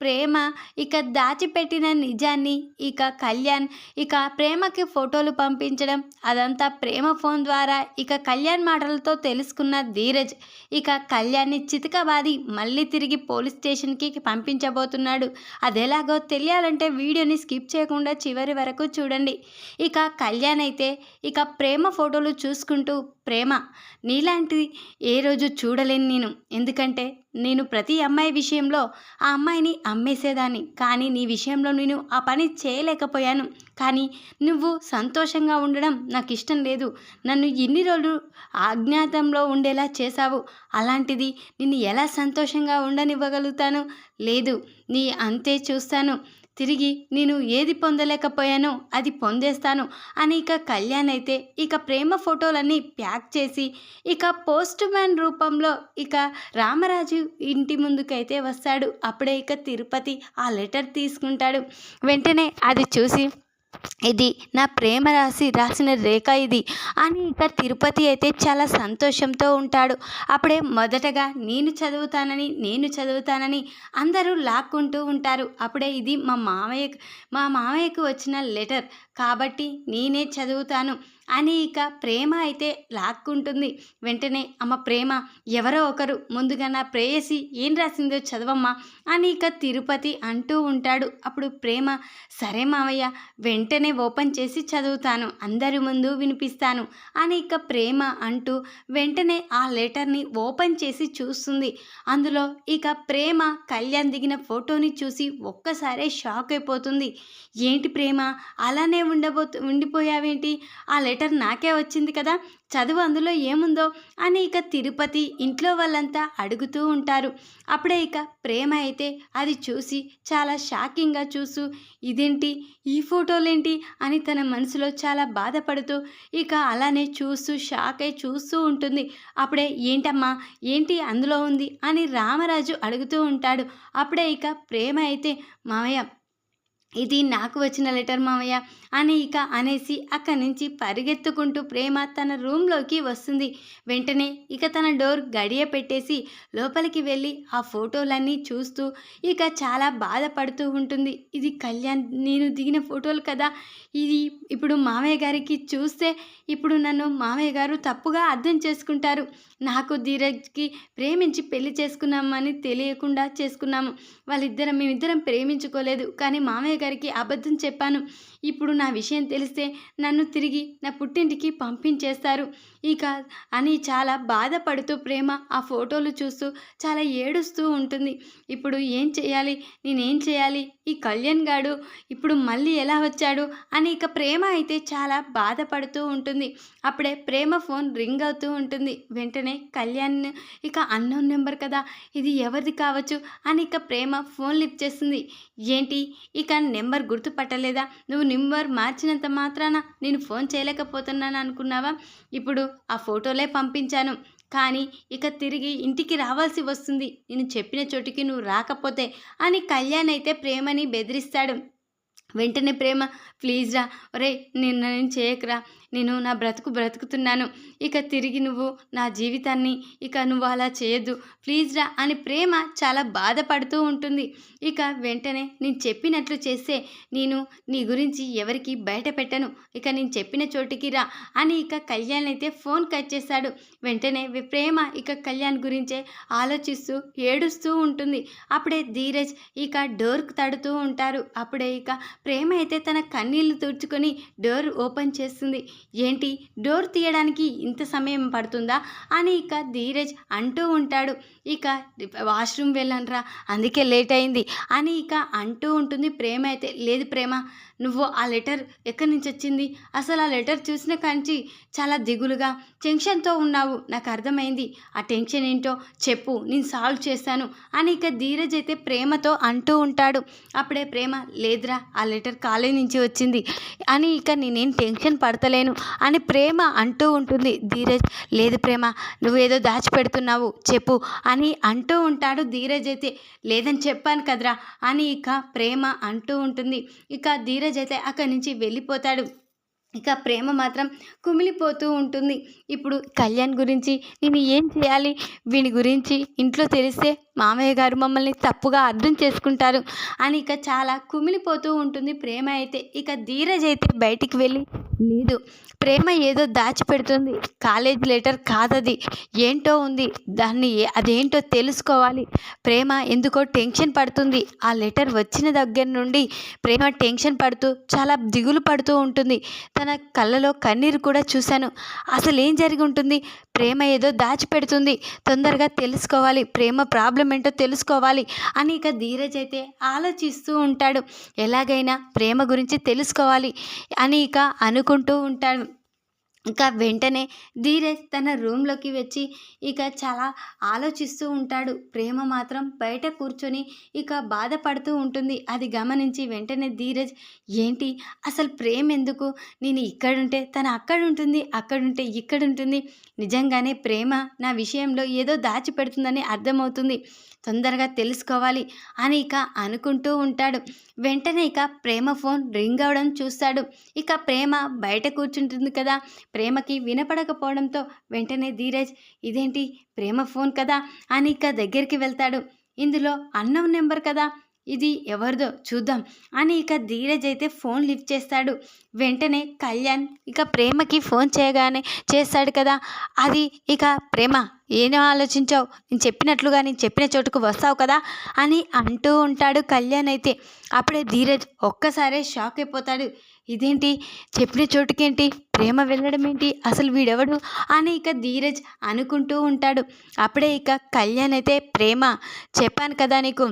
ప్రేమ ఇక దాచిపెట్టిన నిజాన్ని ఇక కళ్యాణ్ ఇక ప్రేమకి ఫోటోలు పంపించడం అదంతా ప్రేమ ఫోన్ ద్వారా ఇక కళ్యాణ్ మాటలతో తెలుసుకున్న ధీరజ్ ఇక కళ్యాణ్ని చితకబాది మళ్ళీ తిరిగి పోలీస్ స్టేషన్కి పంపించబోతున్నాడు. అదెలాగో తెలియాలంటే వీడియోని స్కిప్ చేయకుండా చివరి వరకు చూడండి. ఇక కళ్యాణ్ అయితే ఇక ప్రేమ ఫోటోలు చూసుకుంటూ ప్రేమ. నీలాంటిది ఏ రోజు చూడలేను నేను. ఎందుకంటే నేను ప్రతి అమ్మాయి విషయంలో ఆ అమ్మాయిని అమ్మేసేదాన్ని. కానీ నీ విషయంలో నేను ఆ పని చేయలేకపోయాను. కానీ నువ్వు సంతోషంగా ఉండడం నాకు ఇష్టం లేదు. నన్ను ఎన్ని రోజులు అజ్ఞాతంలో ఉండేలా చేశావు. అలాంటిది నిన్ను ఎలా సంతోషంగా ఉండనివ్వగలుగుతాను లేదు. నీ అంతే చూస్తాను. తిరిగి నేను ఏది పొందలేకపోయానో అది పొందేస్తాను. అని ఇక కళ్యాణ్ అయితే ఇక ప్రేమ ఫోటోలన్నీ ప్యాక్ చేసి ఇక పోస్ట్ మ్యాన్ రూపంలో ఇక రామరాజు ఇంటి ముందుకైతే వస్తాడు. అప్పుడే ఇక తిరుపతి ఆ లెటర్ తీసుకుంటాడు. వెంటనే అది చూసి ఇది నా ప్రేమ రాసి రాసిన రేఖ ఇది. అని ఇక తిరుపతి అయితే చాలా సంతోషంతో ఉంటాడు. అప్పుడే మొదటగా నేను చదువుతానని నేను చదువుతానని అందరూ లాక్కుంటూ ఉంటారు. అప్పుడే ఇది మా మామయ్య మా మామయ్యకు వచ్చిన లెటర్. కాబట్టి నేనే చదువుతాను. అని ఇక ప్రేమ అయితే లాక్కుంటుంది. వెంటనే అమ్మ ప్రేమ ఎవరో ఒకరు ముందుగా నా ప్రేయసి ఏం రాసిందో చదవమ్మా అని ఇక తిరుపతి అంటూ ఉంటాడు. అప్పుడు ప్రేమ సరే మావయ్య వెంటనే ఓపెన్ చేసి చదువుతాను అందరి ముందు వినిపిస్తాను అని ఇక ప్రేమ అంటూ వెంటనే ఆ లెటర్ని ఓపెన్ చేసి చూస్తుంది. అందులో ఇక ప్రేమ కళ్యాణ్ దిగిన ఫోటోని చూసి ఒక్కసారే షాక్ అయిపోతుంది. ఏంటి ప్రేమ అలానే ఉండబో ఉండిపోయావేంటి? ఆ లెటర్ నాకే వచ్చింది కదా చదువు అందులో ఏముందో అని ఇక తిరుపతి ఇంట్లో వాళ్ళంతా అడుగుతూ ఉంటారు. అప్పుడే ఇక ప్రేమ అయితే అది చూసి చాలా షాకింగ్గా చూస్తూ ఇదేంటి? ఈ ఫోటోలేంటి? అని తన మనసులో చాలా బాధపడుతూ ఇక అలానే చూస్తూ షాక్ అయి చూస్తూ ఉంటుంది. అప్పుడే ఏంటమ్మా? ఏంటి అందులో ఉంది? అని రామరాజు అడుగుతూ ఉంటాడు. అప్పుడే ఇక ప్రేమ అయితే మామయ్య ఇది నాకు వచ్చిన లెటర్ మామయ్య అని ఇక అనేసి అక్కడి నుంచి పరిగెత్తుకుంటూ ప్రేమ తన రూమ్లోకి వస్తుంది. వెంటనే ఇక తన డోర్ గడియ పెట్టేసి లోపలికి వెళ్ళి ఆ ఫోటోలన్నీ చూస్తూ ఇక చాలా బాధపడుతూ ఉంటుంది. ఇది కళ్యాణ్ నేను దిగిన ఫోటోలు కదా. ఇది ఇప్పుడు మామయ్య గారికి చూస్తే ఇప్పుడు నన్ను మామయ్య గారు తప్పుగా అర్థం చేసుకుంటారు. నాకు ధీరజ్కి ప్రేమించి పెళ్ళి చేసుకున్నామని తెలియకుండా చేసుకున్నాము. వాళ్ళిద్దరం మేమిద్దరం ప్రేమించుకోలేదు. కానీ మామయ్య గారికి అబద్ధం చెప్పాను. ఇప్పుడు నా విషయం తెలిస్తే నన్ను తిరిగి నా పుట్టింటికి పంపించేస్తారు. ఇక అని చాలా బాధపడుతూ ప్రేమ ఆ ఫోటోలు చూస్తూ చాలా ఏడుస్తూ ఉంటుంది. ఇప్పుడు ఏం చేయాలి? నేనేం చేయాలి? ఈ కళ్యాణ్ గాడు ఇప్పుడు మళ్ళీ ఎలా వచ్చాడు? అని ఇక ప్రేమ అయితే చాలా బాధపడుతూ ఉంటుంది. అప్పుడే ప్రేమ ఫోన్ రింగ్ అవుతూ ఉంటుంది. వెంటనే కళ్యాణ్ ఇక అన్నోన్ నెంబర్ కదా ఇది ఎవరిది కావచ్చు? అని ఇక ప్రేమ ఫోన్ లిఫ్ట్ చేస్తుంది. ఏంటి? ఇక నెంబర్ గుర్తుపట్టలేదా? నువ్వు నెంబర్ మార్చినంత మాత్రాన నేను ఫోన్ చేయలేకపోతున్నాను అనుకున్నావా? ఇప్పుడు ఆ ఫోటోలే పంపించాను. కానీ ఇక తిరిగి ఇంటికి రావాల్సి వస్తుంది. నేను చెప్పిన చోటికి నువ్వు రాకపోతే అని కళ్యాణ్ అయితే ప్రేమని బెదిరిస్తాడు. వెంటనే ప్రేమ ప్లీజ్ రా ఒరే నేను నేను చేయకురా నేను నా బ్రతుకు బ్రతుకుతున్నాను. ఇక తిరిగి నువ్వు నా జీవితాన్ని ఇక నువ్వు అలా చేయొద్దు. ప్లీజ్ రా అని ప్రేమ చాలా బాధపడుతూ ఉంటుంది. ఇక వెంటనే నేను చెప్పినట్లు చేస్తే నేను నీ గురించి ఎవరికి బయట పెట్టను. ఇక నేను చెప్పిన చోటికి రా అని ఇక కళ్యాణ్ అయితే ఫోన్ కట్ చేశాడు వెంటనే ప్రేమ ఇక కళ్యాణ్ గురించే ఆలోచిస్తూ ఏడుస్తూ ఉంటుంది. అప్పుడే ధీరజ్ ఇక డోర్కు తడుతూ ఉంటారు. అప్పుడే ఇక ప్రేమ అయితే తన కన్నీళ్ళు తుడుచుకొని డోర్ ఓపెన్ చేస్తుంది. ఏంటి? డోర్ తీయడానికి ఇంత సమయం పడుతుందా? అని ఇక ధీరజ్ అంటూ ఉంటాడు. ఇక వాష్రూమ్ వెళ్ళనరా? అందుకే లేట్ అయింది. అని ఇక అంటూ ఉంటుంది. ప్రేమ అయితే లేదు ప్రేమ నువ్వు ఆ లెటర్ ఎక్కడి నుంచి వచ్చింది? అసలు ఆ లెటర్ చూసిన కాంచి చాలా దిగులుగా టెన్షన్తో ఉన్నావు. నాకు అర్థమైంది. ఆ టెన్షన్ ఏంటో చెప్పు. నేను సాల్వ్ చేస్తాను అని ఇక ధీరజ్ అయితే ప్రేమతో అంటూ ఉంటాడు. అప్పుడే ప్రేమ లేదురా ఆ లెటర్ కాలేజ్ నుంచి వచ్చింది అని ఇక నేనేం టెన్షన్ పడతలేను అని ప్రేమ అంటూ ఉంటుంది. ధీరజ్ లేదు ప్రేమ నువ్వేదో దాచిపెడుతున్నావు చెప్పు అని అంటూ ఉంటాడు. ధీరజ్ అయితే లేదని చెప్పాను కదరా అని ఇక ప్రేమ అంటూ ఉంటుంది. ఇక ధీరజ్ అయితే అక్కడి నుంచి వెళ్ళిపోతాడు. ఇక ప్రేమ మాత్రం కుమిలిపోతూ ఉంటుంది. ఇప్పుడు కళ్యాణ్ గురించి నేను ఏం చేయాలి? వీని గురించి ఇంట్లో తెలిస్తే మామయ్య గారు మమ్మల్ని తప్పుగా అర్థం చేసుకుంటారు అని ఇక చాలా కుమిలిపోతూ ఉంటుంది ప్రేమ అయితే. ఇక ధీరజ్ అయితే బయటికి వెళ్ళి లేదు ప్రేమ ఏదో దాచిపెడుతుంది. కాలేజ్ లెటర్ కాదది. ఏంటో ఉంది. దాన్ని అదేంటో తెలుసుకోవాలి. ప్రేమ ఎందుకో టెన్షన్ పడుతుంది. ఆ లెటర్ వచ్చిన దగ్గర నుండి ప్రేమ టెన్షన్ పడుతూ చాలా దిగులు పడుతూ ఉంటుంది. తన కళ్ళలో కన్నీరు కూడా చూశాను. అసలు ఏం జరిగి ఉంటుంది? ప్రేమ ఏదో దాచిపెడుతుంది. తొందరగా తెలుసుకోవాలి. ప్రేమ ప్రాబ్లం ఏంటో తెలుసుకోవాలి అని ఇక ధీరజ్ అయితే ఆలోచిస్తూ ఉంటాడు. ఎలాగైనా ప్రేమ గురించి తెలుసుకోవాలి అని ఇక అనుకుంటూ ఉంటాడు. ఇంకా వెంటనే ధీరజ్ తన రూమ్లోకి వచ్చి ఇక చాలా ఆలోచిస్తూ ఉంటాడు. ప్రేమ మాత్రం బయట కూర్చొని ఇక బాధపడుతూ ఉంటుంది. అది గమనించి వెంటనే ధీరజ్ ఏంటి? అసలు ప్రేమ ఎందుకు నేను ఇక్కడుంటే తను అక్కడ ఉంటుంది అక్కడుంటే ఇక్కడ ఉంటుంది నిజంగానే ప్రేమ నా విషయంలో ఏదో దాచిపెడుతుందని అర్థమవుతుంది. తొందరగా తెలుసుకోవాలి అని ఇక అనుకుంటూ ఉంటాడు. వెంటనే ఇక ప్రేమ ఫోన్ రింగ్ అవడం చూస్తాడు. ఇక ప్రేమ బయట కూర్చుంటుంది కదా. ప్రేమకి వినపడకపోవడంతో వెంటనే ధీరజ్ ఇదేంటి ప్రేమ ఫోన్ కదా? అని ఇక దగ్గరికి వెళ్తాడు. ఇందులో అన్నం నెంబర్ కదా? ఇది ఎవరిదో చూద్దాం. అని ఇక ధీరజ్ అయితే ఫోన్ లిఫ్ట్ చేస్తాడు. వెంటనే కళ్యాణ్ ఇక ప్రేమకి ఫోన్ చేయగానే చేస్తాడు కదా. అది ఇక ప్రేమ. ఏం ఆలోచించావు? నేను చెప్పినట్లుగా నేను చెప్పిన చోటుకు వస్తావు కదా అని అంటూ ఉంటాడు కళ్యాణ్ అయితే. అప్పుడే ధీరజ్ ఒక్కసారే షాక్ అయిపోతాడు. ఇదేంటి? చెప్పిన చోటుకేంటి? ప్రేమ వెళ్ళడం ఏంటి? అసలు వీడెవడు? అని ఇక ధీరజ్ అనుకుంటూ ఉంటాడు. అప్పుడే ఇక కళ్యాణ్ అయితే ప్రేమ చెప్పాను కదా నీకు.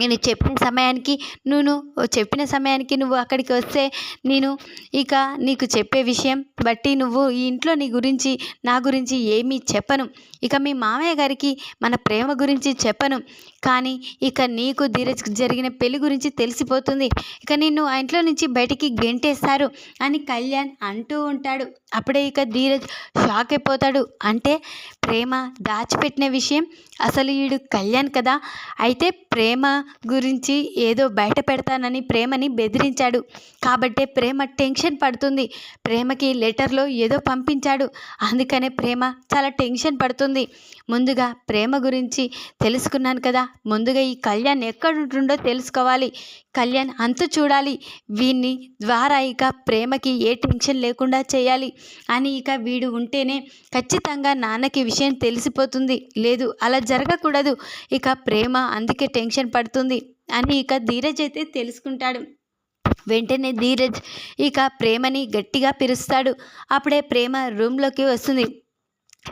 నేను చెప్పిన సమయానికి నువ్వు చెప్పిన సమయానికి నువ్వు అక్కడికి వస్తే నేను ఇక నీకు చెప్పే విషయం బట్టి నువ్వు ఈ ఇంట్లో నీ గురించి నా గురించి ఏమీ చెప్పను. ఇక మీ మామయ్య గారికి మన ప్రేమ గురించి చెప్పను. కానీ ఇక నీకు ధీరజ్ జరిగిన పెళ్ళి గురించి తెలిసిపోతుంది. ఇక నిన్ను ఆ ఇంట్లో నుంచి బయటికి గెంటేస్తారు అని కళ్యాణ్ అంటూ ఉంటాడు. అప్పుడే ఇక ధీరజ్ షాక్ అయిపోతాడు. అంటే ప్రేమ దాచిపెట్టిన విషయం అసలు ఈడు కళ్యాణ్ కదా. అయితే ప్రేమ గురించి ఏదో బయట పెడతానని ప్రేమని బెదిరించాడు. కాబట్టే ప్రేమ టెన్షన్ పడుతుంది. ప్రేమకి లెటర్లో ఏదో పంపించాడు. అందుకనే ప్రేమ చాలా టెన్షన్ పడుతుంది. ముందుగా ప్రేమ గురించి తెలుసుకున్నాను కదా. ముందుగా ఈ కళ్యాణ్ ఎక్కడ ఉంటుందో తెలుసుకోవాలి. కళ్యాణ్ అంత చూడాలి. వీన్ని ద్వారా ఇక ప్రేమకి ఏ టెన్షన్ లేకుండా చేయాలి అని ఇక వీడు ఉంటేనే ఖచ్చితంగా నాన్నకి విషయం విషయం తెలిసిపోతుంది. లేదు అలా జరగకూడదు. ఇక ప్రేమ అందుకే టెన్షన్ పడుతుంది అని ఇక ధీరజ్ అయితే తెలుసుకుంటాడు. వెంటనే ధీరజ్ ఇక ప్రేమని గట్టిగా పిలుస్తాడు అప్పుడే ప్రేమ రూమ్లోకి వస్తుంది.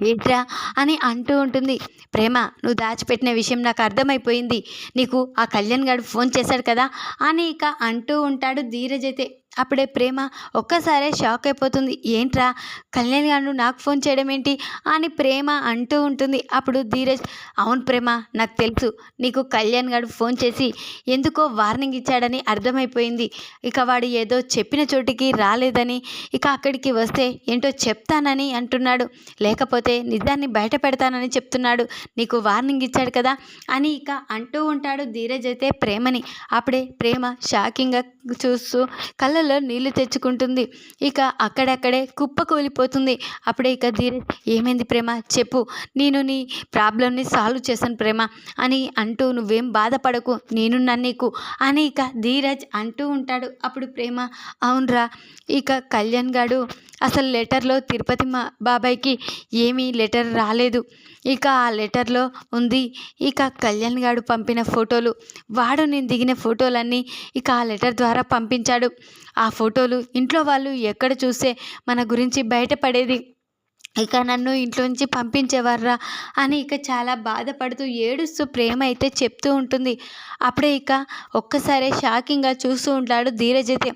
ఏంట్రా అని అంటూ ఉంటుంది. ప్రేమ నువ్వు దాచిపెట్టిన విషయం నాకు అర్థమైపోయింది. నీకు ఆ కళ్యాణ్ గారు ఫోన్ చేశాడు కదా అని ఇక అంటూ ఉంటాడు ధీరజ్ అయితే. అప్పుడే ప్రేమ ఒక్కసారే షాక్ అయిపోతుంది. ఏంట్రా? కళ్యాణ్ గారు నాకు ఫోన్ చేయడం ఏంటి? అని ప్రేమ అంటూ ఉంటుంది. అప్పుడు ధీరజ్ అవును ప్రేమ నాకు తెలుసు. నీకు కళ్యాణ్ గారు ఫోన్ చేసి ఎందుకో వార్నింగ్ ఇచ్చాడని అర్థమైపోయింది. ఇక వాడు ఏదో చెప్పిన చోటికి రాలేదని ఇక అక్కడికి వస్తే ఏంటో చెప్తానని అంటున్నాడు. లేకపోతే నిజాన్ని బయట పెడతానని చెప్తున్నాడు. నీకు వార్నింగ్ ఇచ్చాడు కదా? అని ఇక అంటూ ఉంటాడు ధీరజ్ అయితే ప్రేమని. అప్పుడే ప్రేమ షాకింగ్గా చూస్తూ కళ్ళల్లో నీళ్ళు తెచ్చుకుంటుంది. ఇక అక్కడక్కడే కుప్ప కూలిపోతుంది. అప్పుడే ఇక ధీరజ్ ఏమైంది ప్రేమ? చెప్పు. నేను నీ ప్రాబ్లమ్ని సాల్వ్ చేశాను ప్రేమ. అని అంటూ నువ్వేం బాధపడకు. నేనున్నాను నీకు. అని ఇక ధీరజ్ అంటూ ఉంటాడు. అప్పుడు ప్రేమ అవునరా. ఇక కళ్యాణ్ గాడు అసలు లెటర్లో తిరుపతి మా బాబాయ్కి ఏమీ లెటర్ రాలేదు. ఇక ఆ లెటర్లో ఉంది ఇక కళ్యాణ్ గారు పంపిన ఫోటోలు. వాడు నేను దిగిన ఫోటోలన్నీ ఇక ఆ లెటర్ ద్వారా పంపించాడు. ఆ ఫోటోలు ఇంట్లో వాళ్ళు ఎక్కడ చూస్తే మన గురించి బయటపడేది? ఇక నన్ను ఇంట్లో నుంచి పంపించేవారా అని ఇక చాలా బాధపడుతూ ఏడుస్తూ ప్రేమ అయితే చెప్తూ ఉంటుంది. అప్పుడే ఇక ఒక్కసారే షాకింగ్గా చూస్తూ ఉంటాడు ధీరజ్ అయితే.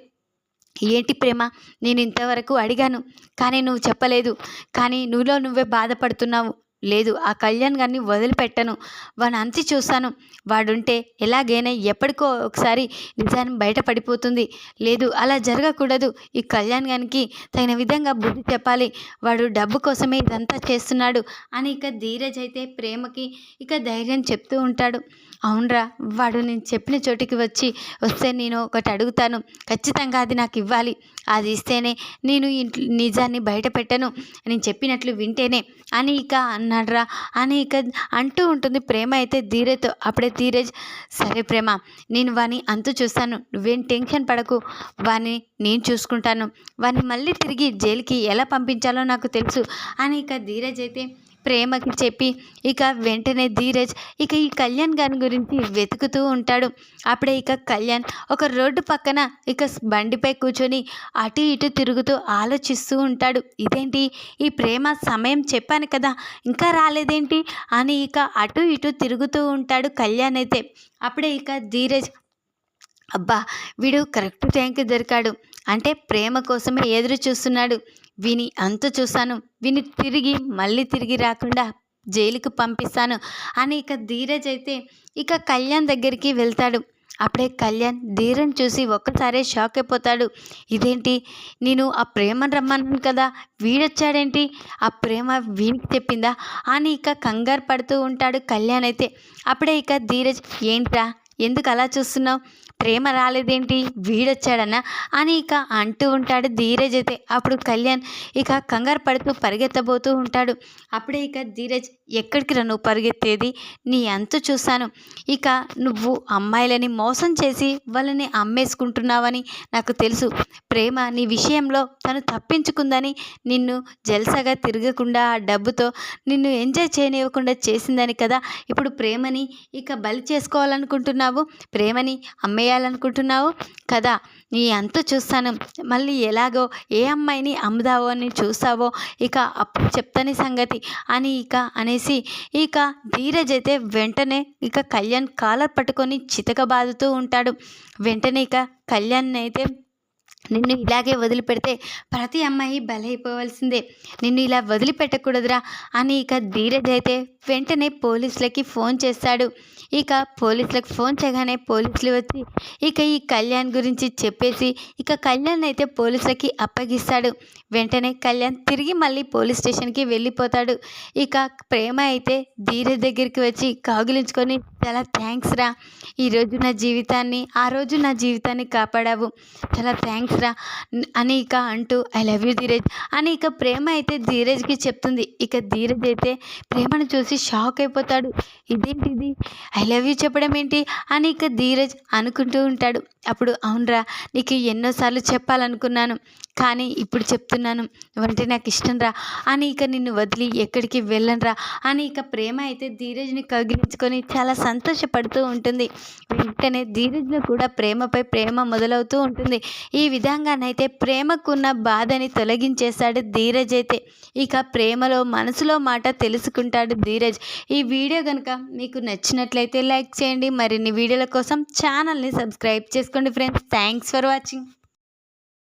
ఏంటి ప్రేమ? నేను ఇంతవరకు అడిగాను కానీ నువ్వు చెప్పలేదు. కానీ నువ్వులో నువ్వే బాధపడుతున్నావు. లేదు ఆ కళ్యాణ్ గారిని వదిలిపెట్టను. వాని అంతి చూస్తాను. వాడుంటే ఎలాగైనా ఎప్పటికో ఒకసారి నిజాన్ని బయటపడిపోతుంది. లేదు అలా జరగకూడదు. ఈ కళ్యాణ్ గారికి తగిన విధంగా బుద్ధి చెప్పాలి. వాడు డబ్బు కోసమే ఇదంతా చేస్తున్నాడు అని ఇక ధీరజ్ అయితే ప్రేమకి ఇక ధైర్యం చెప్తూ ఉంటాడు. అవునరా వాడు నేను చెప్పిన చోటికి వచ్చి వస్తే నేను ఒకటి అడుగుతాను. ఖచ్చితంగా అది నాకు ఇవ్వాలి. అది ఇస్తేనే నేను ఇంట్లో నిజాన్ని బయట పెట్టను. నేను చెప్పినట్లు వింటేనే. అని ఇక అన్నాడ్రా. అని ఇక అంటూ ఉంటుంది. ప్రేమ అయితే ధీరజ్తో అప్పుడే ధీరజ్ సరే ప్రేమ నేను వాని అంతు చూస్తాను. నువ్వేం టెన్షన్ పడకు. వాని నేను చూసుకుంటాను. వాని మళ్ళీ తిరిగి జైలుకి ఎలా పంపించాలో నాకు తెలుసు. అని ఇక ధీరజ్ అయితే ప్రేమకి చెప్పి ఇక వెంటనే ధీరజ్ ఇక ఈ కళ్యాణ్ గారి గురించి వెతుకుతూ ఉంటాడు. అప్పుడే ఇక కళ్యాణ్ ఒక రోడ్డు పక్కన ఇక బండిపై కూర్చొని అటు ఇటు తిరుగుతూ ఆలోచిస్తూ ఉంటాడు. ఇదేంటి? ఈ ప్రేమ సమయం చెప్పాను కదా ఇంకా రాలేదేంటి? అని ఇక అటు ఇటు తిరుగుతూ ఉంటాడు కళ్యాణ్ అయితే. అప్పుడే ఇక ధీరజ్ అబ్బా వీడు కరెక్ట్ టైంకి దొరికాడు. అంటే ప్రేమ కోసమే ఎదురు చూస్తున్నాడు. విని అంత చూశాను. విని తిరిగి మళ్ళీ తిరిగి రాకుండా జైలుకు పంపిస్తాను. అని ఇక ధీరజ్ అయితే ఇక కళ్యాణ్ దగ్గరికి వెళ్తాడు. అప్పుడే కళ్యాణ్ ధీరన్ చూసి ఒక్కసారే షాక్ అయిపోతాడు. ఇదేంటి? నేను ఆ ప్రేమను రమ్మన్నాను కదా వీడొచ్చాడేంటి? ఆ ప్రేమ వీనికి చెప్పిందా? అని ఇక కంగారు పడుతూ ఉంటాడు కళ్యాణ్ అయితే. అప్పుడే ఇక ధీరజ్ ఏంట్రా? ఎందుకు అలా చూస్తున్నావు? ప్రేమ రాలేదేంటి? వీడొచ్చాడన్న అని ఇక అంటూ ఉంటాడు ధీరజ్ అయితే. అప్పుడు కళ్యాణ్ ఇక కంగారు పడుతూ పరిగెత్తబోతూ ఉంటాడు. అప్పుడే ఇక ధీరజ్ ఎక్కడికి రా నువ్వు పరిగెత్తేది? నీ అంతు చూశాను. ఇక నువ్వు అమ్మాయిలని మోసం చేసి వాళ్ళని అమ్మేసుకుంటున్నావని నాకు తెలుసు. ప్రేమ నీ విషయంలో తను తప్పించుకుందని నిన్ను జల్సగా తిరగకుండా ఆ డబ్బుతో నిన్ను ఎంజాయ్ చేయనివ్వకుండా చేసిందని కదా? ఇప్పుడు ప్రేమని ఇక బలి చేసుకోవాలనుకుంటున్నావు. ప్రేమని చేయాలనుకుంటున్నావు? కదా నీ అంత చూస్తాను. మళ్ళీ ఎలాగో ఏ అమ్మాయిని అమ్ముదావో అని చూస్తావో? ఇక అప్పుడు చెప్తాని సంగతి. అని ఇక అనేసి ఇక ధీరజ్ అయితే వెంటనే ఇక కళ్యాణ్ కాలర్ పట్టుకొని చితక బాదుతూ ఉంటాడు. వెంటనే ఇక కళ్యాణ్ అయితే నిన్ను ఇలాగే వదిలిపెడితే ప్రతి అమ్మాయి బలైపోవాల్సిందే. నిన్ను ఇలా వదిలిపెట్టకూడదురా అని ఇక ధీరజ్ అయితే వెంటనే పోలీసులకి ఫోన్ చేస్తాడు. ఇక పోలీసులకు ఫోన్ చేయగానే పోలీసులు వచ్చి ఇక ఈ కళ్యాణ్ గురించి చెప్పేసి ఇక కళ్యాణ్ అయితే పోలీసులకి అప్పగిస్తాడు. వెంటనే కళ్యాణ్ తిరిగి మళ్ళీ పోలీస్ స్టేషన్కి వెళ్ళిపోతాడు. ఇక ప్రేమ అయితే ధీరజ్ దగ్గరికి వచ్చి కాగులించుకొని చాలా థ్యాంక్స్ రా. ఈరోజు నా జీవితాన్ని ఆ రోజు నా జీవితాన్ని కాపాడావు. చాలా థ్యాంక్స్ రా అని ఇక అంటూ ఐ లవ్ యూ ధీరజ్. అని ఇక ప్రేమ అయితే ధీరజ్కి చెప్తుంది. ఇక ధీరజ్ అయితే ప్రేమను చూసి షాక్ అయిపోతాడు. ఇదేంటిది? ఐ లవ్ యూ చెప్పడం ఏంటి? అని ఇక ధీరజ్ అనుకుంటూ ఉంటాడు. అప్పుడు అవునరా నీకు ఎన్నోసార్లు చెప్పాలనుకున్నాను కానీ ఇప్పుడు చెప్తున్నాను. నువ్వంటే నాకు ఇష్టం రా. అని ఇక నిన్ను వదిలి ఎక్కడికి వెళ్ళనురా. అని ఇక ప్రేమ అయితే ధీరజ్ని కగిలించుకొని చాలా సంతోషపడుతూ ఉంటుంది. వెంటనే ధీరజ్లో కూడా ప్రేమపై ప్రేమ మొదలవుతూ ఉంటుంది. ఈ విధంగానైతే ప్రేమకున్న బాధని తొలగించేశాడు ధీరజ్ అయితే. ఇక ప్రేమలో మనసులో మాట తెలుసుకుంటాడు ధీరజ్. ఈ వీడియో కనుక మీకు నచ్చినట్లయితే లైక్ చేయండి. మరిన్ని వీడియోల కోసం ఛానల్ని సబ్స్క్రైబ్ చేసుకోండి ఫ్రెండ్స్. Thanks for watching.